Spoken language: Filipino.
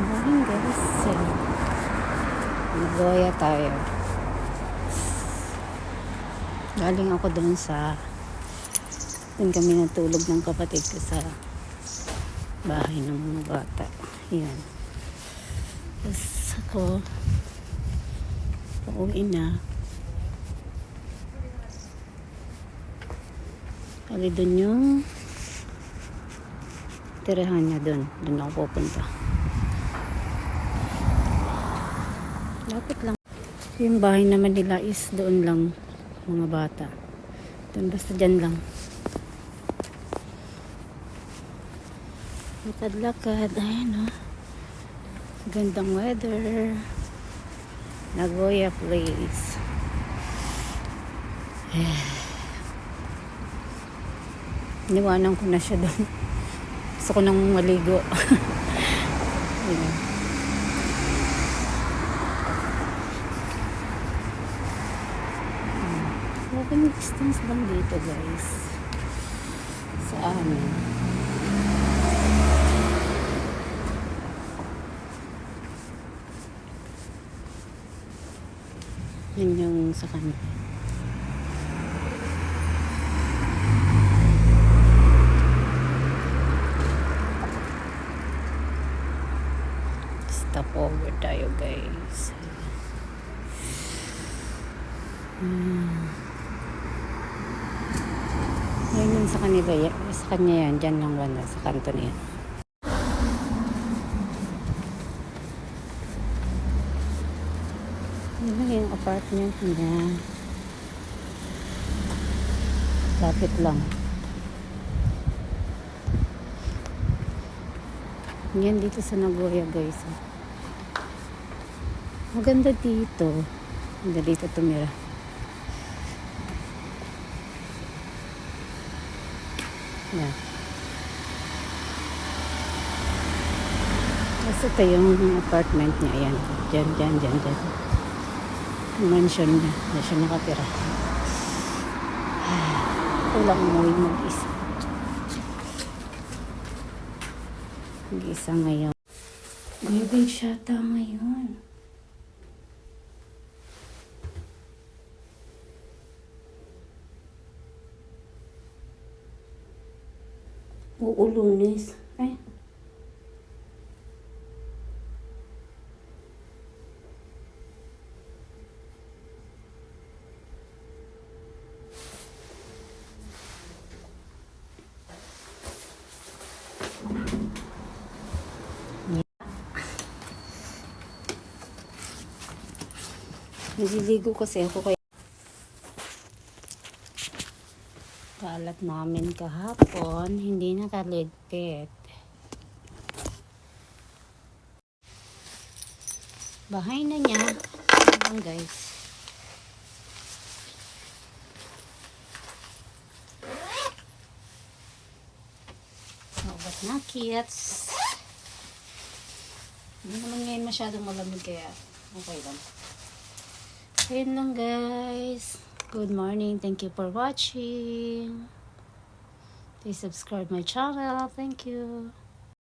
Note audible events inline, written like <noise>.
morning guys. Nagloya tayo. Galing ako dun sa dun kami natulog ng kapatid ko sa bahay ng mga bata. Yan. Tapos ako pauwi na. Kali dun yung tirahan niya dun. Dun ako pupunta. Lapit lang. Yung bahay naman nila is doon lang mga bata. Doon basta dyan lang. Lakad-lakad. Ayan o. Gandang weather. Nagoya place. <sighs> Niwanan ko na siya doon. Gusto ko nang maligo. <laughs> Ayan. Walking distance lang dito guys. Sa amin. Yun yung sa kanila. Stop over tayo guys. Hmm. Sa kanila, sa kanya yan, dyan lang wala, sa kanto niya. Yun lang yung apartment niya. Lapit lang. Yan dito sa Nagoya guys. oh. Maganda dito. Maganda dito tumira. Yan. Tapos ito yung apartment niya. Ayan. Diyan, diyan, diyan, diyan. Mansion niya. Diyan siya nakatira. <sighs> Ito lang umuwi mag-isa. Mag-isa ngayon. Garbage siya ngayon. o, o Lunes, né? Naliligo kasi ako kalat namin kahapon, hindi nakaligpit. Bahay na niya. Ayan guys. Maubat na kits. Hindi naman ngayon masyadong malamig kaya okay lang. Ayun lang guys. Good morning. Thank you for watching. Please subscribe my channel. Thank you.